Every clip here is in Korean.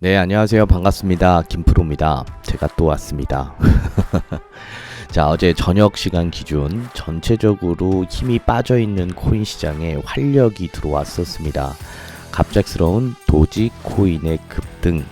네, 안녕하세요. 반갑습니다. 김프로입니다. 제가 또 왔습니다. 자, 어제 저녁 시간 기준 전체적으로 힘이 빠져 있는 코인 시장에 활력이 들어왔었습니다. 갑작스러운 도지 코인의 급등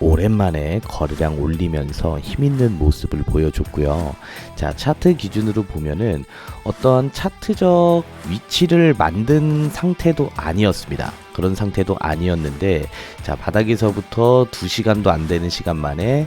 오랜만에 거래량 올리면서 힘있는 모습을 보여줬고요. 자, 차트 기준으로 보면은 어떠한 차트적 위치를 만든 상태도 아니었습니다. 그런 상태도 아니었는데, 자, 바닥에서부터 2시간도 안 되는 시간 만에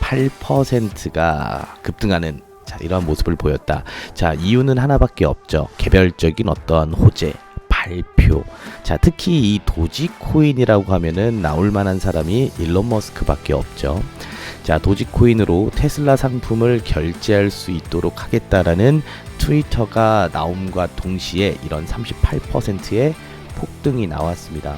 38%가 급등하는 자, 이러한 모습을 보였다. 자, 이유는 하나밖에 없죠. 개별적인 어떠한 호재, 발표. 자, 특히 이 도지코인이라고 하면은 나올 만한 사람이 일론 머스크밖에 없죠. 자, 도지코인으로 테슬라 상품을 결제할 수 있도록 하겠다라는 트위터가 나옴과 동시에 이런 38%의 폭등이 나왔습니다.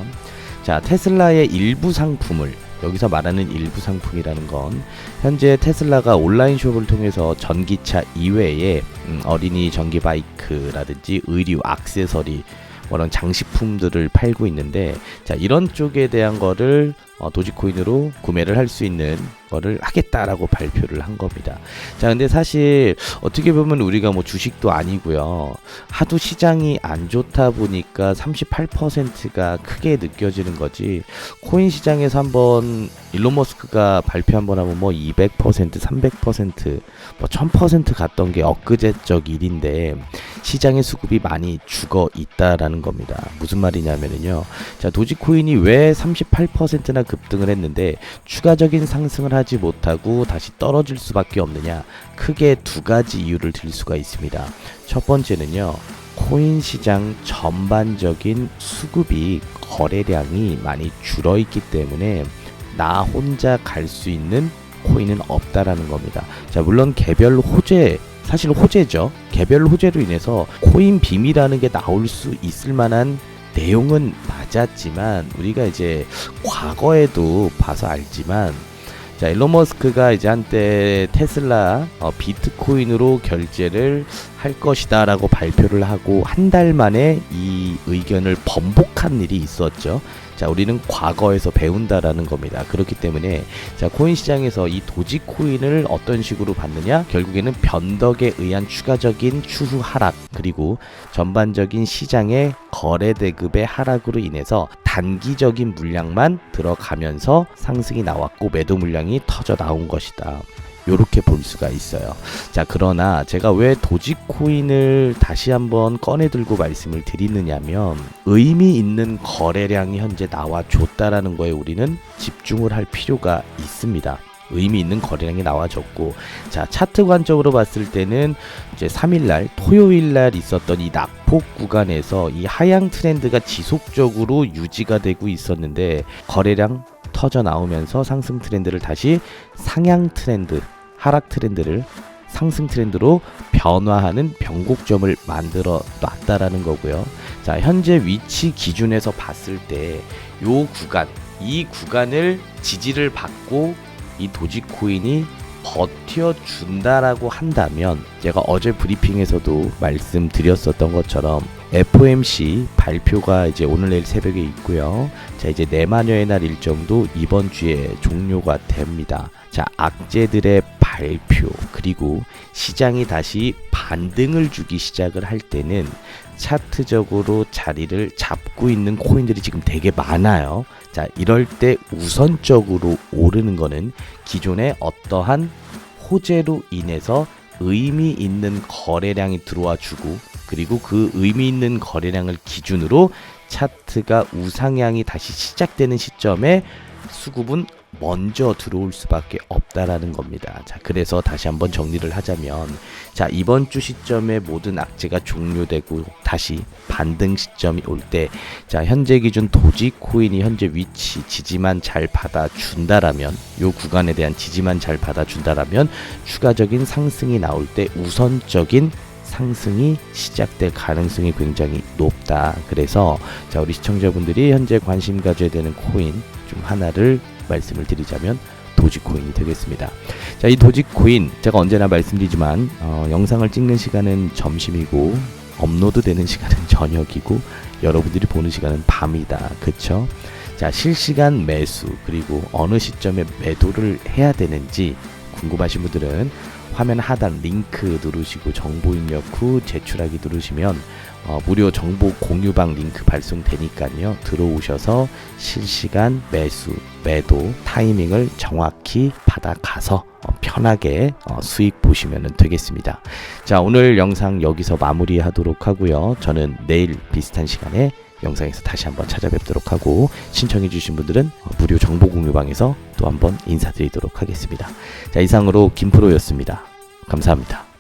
자, 테슬라의 일부 상품을 여기서 말하는 일부 상품이라는 건 현재 테슬라가 온라인 숍을 통해서 전기차 이외에 음, 어린이 전기 바이크라든지 의류 액세서리 그런 장식품들을 팔고 있는데 자 이런 쪽에 대한 거를 어, 도지코인으로 구매를 할 수 있는 거를 하겠다라고 발표를 한 겁니다. 자 근데 사실 어떻게 보면 우리가 뭐 주식도 아니고요. 하도 시장이 안 좋다 보니까 38%가 크게 느껴지는 거지. 코인 시장에서 한번 일론 머스크가 발표 한번 하면 뭐 200%, 300%, 뭐 1000% 갔던 게 엊그제적 일인데 시장의 수급이 많이 죽어 있다라는 겁니다. 무슨 말이냐면요. 자, 도지코인이 왜 38%나 급등을 했는데 추가적인 상승을 하지 못하고 다시 떨어질 수밖에 없느냐? 크게 두 가지 이유를 들 수가 있습니다. 첫 번째는요. 코인 시장 전반적인 수급이 거래량이 많이 줄어 있기 때문에 나 혼자 갈 수 있는 코인은 없다라는 겁니다. 자, 물론 개별 호재 사실 호재죠. 개별 호재로 인해서 코인 빔이라는 게 나올 수 있을 만한 내용은 맞았지만 우리가 이제 과거에도 봐서 알지만 자 일론 머스크가 이제 한때 테슬라 어, 비트코인으로 결제를 할 것이다 라고 발표를 하고 한 달 만에 이 의견을 번복한 일이 있었죠. 자, 우리는 과거에서 배운다라는 겁니다. 그렇기 때문에 자, 코인 시장에서 이 도지 코인을 어떤 식으로 받느냐? 결국에는 변덕에 의한 추가적인 추후 하락 그리고 전반적인 시장의 거래 대급의 하락으로 인해서 단기적인 물량만 들어가면서 상승이 나왔고 매도 물량이 터져 나온 것이다. 요렇게 볼 수가 있어요. 자, 그러나 제가 왜 도지코인을 다시 한번 꺼내 들고 말씀을 드리느냐면 의미 있는 거래량이 현재 나와 줬다라는 거에 우리는 집중을 할 필요가 있습니다. 의미 있는 거래량이 나와줬고 자 차트 관적으로 봤을 때는 이제 3일날 토요일날 있었던 이 낙폭 구간에서 이 하향 트렌드가 지속적으로 유지가 되고 있었는데 거래량 터져 나오면서 상승 트렌드를 다시 상향 트렌드, 하락 트렌드를 상승 트렌드로 변화하는 변곡점을 만들어 놨다라는 거고요. 자, 현재 위치 기준에서 봤을 때 요 구간, 이 구간을 지지를 받고 이 도지코인이 버텨준다라고 한다면 제가 어제 브리핑에서도 말씀드렸었던 것처럼 FOMC 발표가 이제 오늘 내일 새벽에 있고요. 자 이제 내마녀의 날 일정도 이번 주에 종료가 됩니다. 자 악재들의 발표 그리고 시장이 다시 반등을 주기 시작을 할 때는 차트적으로 자리를 잡고 있는 코인들이 지금 되게 많아요. 자, 이럴 때 우선적으로 오르는 거는 기존의 어떠한 호재로 인해서 의미 있는 거래량이 들어와 주고 그리고 그 의미 있는 거래량을 기준으로 차트가 우상향이 다시 시작되는 시점에 수급은 먼저 들어올 수밖에 없다라는 겁니다. 자, 그래서 다시 한번 정리를 하자면, 자, 이번 주 시점에 모든 악재가 종료되고 다시 반등 시점이 올 때, 자, 현재 기준 도지 코인이 현재 위치 지지만 잘 받아준다라면, 요 구간에 대한 지지만 잘 받아준다라면, 추가적인 상승이 나올 때 우선적인 상승이 시작될 가능성이 굉장히 높다. 그래서 자 우리 시청자분들이 현재 관심 가져야 되는 코인 좀 하나를 말씀을 드리자면 도지코인이 되겠습니다. 자, 이 도지코인 제가 언제나 말씀드리지만 어, 영상을 찍는 시간은 점심이고 업로드 되는 시간은 저녁이고 여러분들이 보는 시간은 밤이다. 그쵸? 자, 실시간 매수 그리고 어느 시점에 매도를 해야 되는지 궁금하신 분들은 화면 하단 링크 누르시고 정보 입력 후 제출하기 누르시면 어, 무료 정보 공유방 링크 발송되니까요. 들어오셔서 실시간 매수, 매도 타이밍을 정확히 받아가서 어, 편하게 어, 수익 보시면 되겠습니다. 자, 오늘 영상 여기서 마무리하도록 하고요. 저는 내일 비슷한 시간에 영상에서 다시 한번 찾아뵙도록 하고 신청해 주신 분들은 어, 무료 정보 공유방에서 또 한번 인사드리도록 하겠습니다. 자, 이상으로 김프로였습니다. 감사합니다.